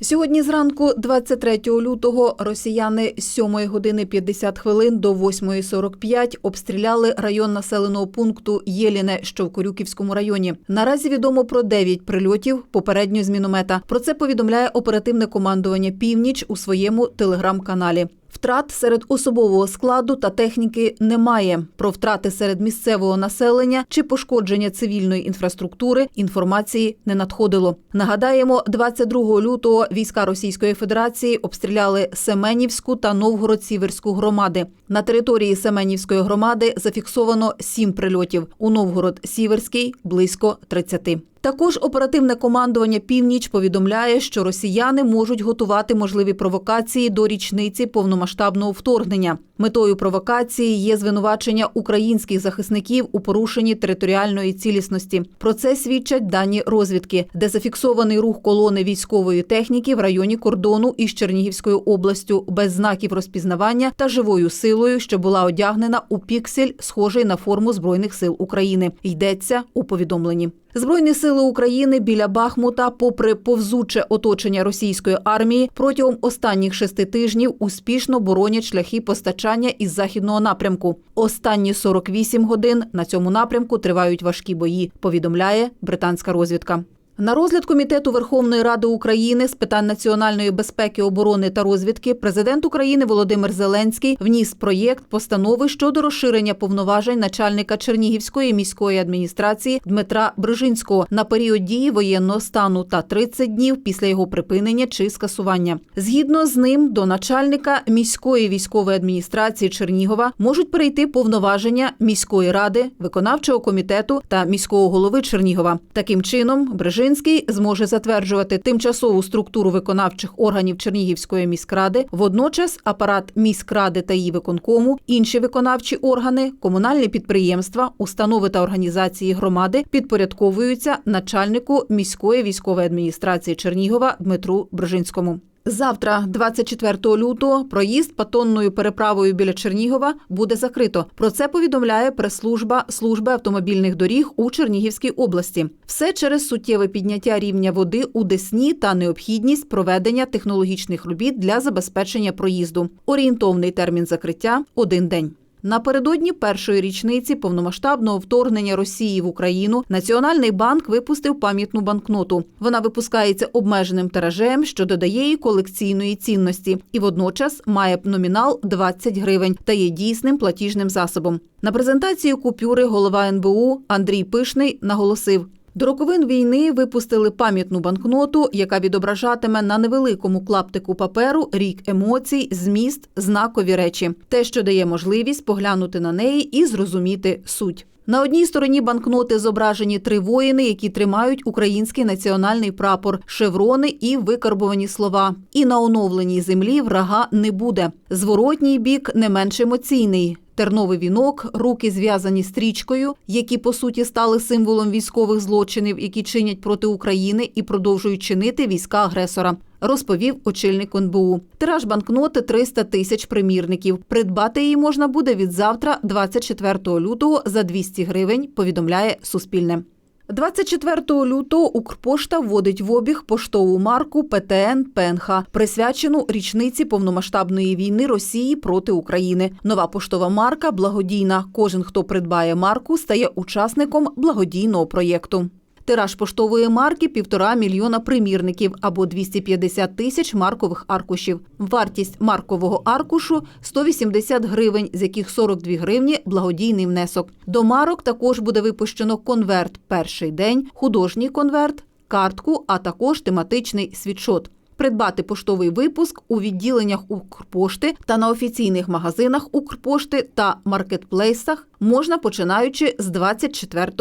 Сьогодні зранку, 23 лютого, росіяни з 7 години 50 хвилин до 8.45 обстріляли район населеного пункту Єліне, що в Корюківському районі. Наразі відомо про 9 прильотів попередньо з міномета. Про це повідомляє оперативне командування Північ у своєму телеграм-каналі. Втрат серед особового складу та техніки немає. Про втрати серед місцевого населення чи пошкодження цивільної інфраструктури інформації не надходило. Нагадаємо, 22 лютого війська Російської Федерації обстріляли Семенівську та Новгород-Сіверську громади. На території Семенівської громади зафіксовано сім прильотів. У Новгород-Сіверський близько 30. Також оперативне командування Північ повідомляє, що росіяни можуть готувати можливі провокації до річниці повномасштабного вторгнення. Метою провокації є звинувачення українських захисників у порушенні територіальної цілісності. Про це свідчать дані розвідки, де зафіксований рух колони військової техніки в районі кордону із Чернігівською областю без знаків розпізнавання та живою силою, що була одягнена у піксель, схожий на форму збройних сил України. Йдеться у повідомленні. Збройні сили України біля Бахмута, попри повзуче оточення російської армії, протягом останніх шести тижнів успішно боронять шляхи постачання із західного напрямку. Останні 48 годин на цьому напрямку тривають важкі бої. Повідомляє британська розвідка. На розгляд комітету Верховної Ради України з питань національної безпеки, оборони та розвідки президент України Володимир Зеленський вніс проєкт постанови щодо розширення повноважень начальника Чернігівської міської адміністрації Дмитра Брижинського на період дії воєнного стану та 30 днів після його припинення чи скасування. Згідно з ним, до начальника міської військової адміністрації Чернігова можуть перейти повноваження міської ради, виконавчого комітету та міського голови Чернігова. Таким чином, Брижинський зможе затверджувати тимчасову структуру виконавчих органів Чернігівської міськради. Водночас апарат міськради та її виконкому, інші виконавчі органи, комунальні підприємства, установи та організації громади підпорядковуються начальнику міської військової адміністрації Чернігова Дмитру Брижинському. Завтра, 24 лютого, проїзд патонною переправою біля Чернігова буде закрито. Про це повідомляє прес-служба служби автомобільних доріг у Чернігівській області. Все через суттєве підняття рівня води у Десні та необхідність проведення технологічних робіт для забезпечення проїзду. Орієнтовний термін закриття один день. Напередодні першої річниці повномасштабного вторгнення Росії в Україну Національний банк випустив пам'ятну банкноту. Вона випускається обмеженим тиражем, що додає їй колекційної цінності, і водночас має номінал 20 гривень та є дійсним платіжним засобом. На презентації купюри голова НБУ Андрій Пишний наголосив. До роковин війни випустили пам'ятну банкноту, яка відображатиме на невеликому клаптику паперу рік емоцій, зміст, знакові речі, те, що дає можливість поглянути на неї і зрозуміти суть. На одній стороні банкноти зображені три воїни, які тримають український національний прапор, шеврони і викарбовані слова. І на оновленій землі врага не буде. Зворотній бік не менш емоційний. Терновий вінок, руки зв'язані стрічкою, які по суті стали символом військових злочинів, які чинять проти України і продовжують чинити війська агресора. Розповів очільник НБУ. Тираж банкноти 300 тисяч примірників. Придбати її можна буде від завтра, 24 лютого, за 200 гривень. Повідомляє Суспільне. 24 лютого Укрпошта вводить в обіг поштову марку ПТН Пенха, присвячену річниці повномасштабної війни Росії проти України. Нова поштова марка благодійна. Кожен, хто придбає марку, стає учасником благодійного проєкту. Тираж поштової марки півтора мільйона примірників або 250 тисяч маркових аркушів. Вартість маркового аркушу 180 гривень, з яких 42 гривні благодійний внесок. До марок також буде випущено конверт перший день, художній конверт, картку, а також тематичний світшот. Придбати поштовий випуск у відділеннях Укрпошти та на офіційних магазинах Укрпошти та маркетплейсах можна починаючи з 24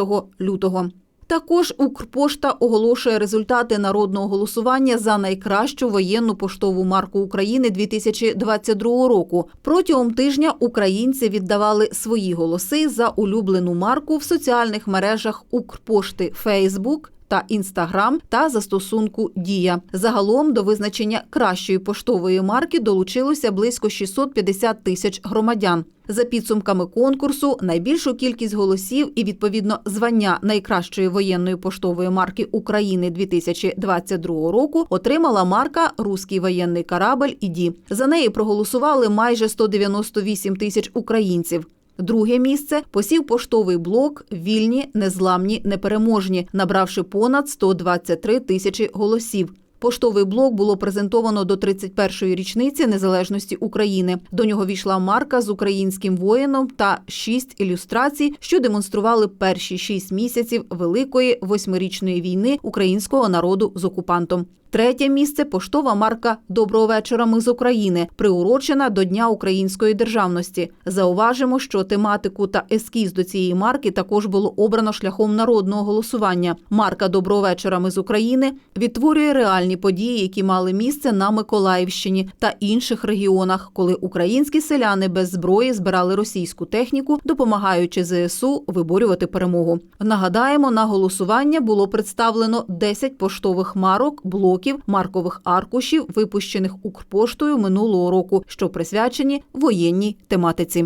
лютого. Також Укрпошта оголошує результати народного голосування за найкращу воєнну поштову марку України 2022 року. Протягом тижня українці віддавали свої голоси за улюблену марку в соціальних мережах Укрпошти Facebook, та Інстаграм та застосунку Дія. Загалом до визначення кращої поштової марки долучилося близько 650 тисяч громадян. За підсумками конкурсу, найбільшу кількість голосів і відповідно звання найкращої воєнної поштової марки України 2022 року отримала марка Руський воєнний корабль «Іді». За неї проголосували майже 198 тисяч українців. Друге місце посів поштовий блок Вільні, незламні, непереможні, набравши понад 123 тисячі голосів. Поштовий блок було презентовано до 31-ї річниці незалежності України. До нього війшла марка з українським воїном та шість ілюстрацій, що демонстрували перші шість місяців великої восьмирічної війни українського народу з окупантом. Третє місце поштова марка Доброго вечора. Ми з України, приурочена до Дня української державності. Зауважимо, що тематику та ескіз до цієї марки також було обрано шляхом народного голосування. Марка Доброго вечора. Ми з України відтворює реальні події, які мали місце на Миколаївщині та інших регіонах, коли українські селяни без зброї збирали російську техніку, допомагаючи ЗСУ виборювати перемогу. Нагадаємо, на голосування було представлено 10 поштових марок, блоків, маркових аркушів, випущених Укрпоштою минулого року, що присвячені воєнній тематиці.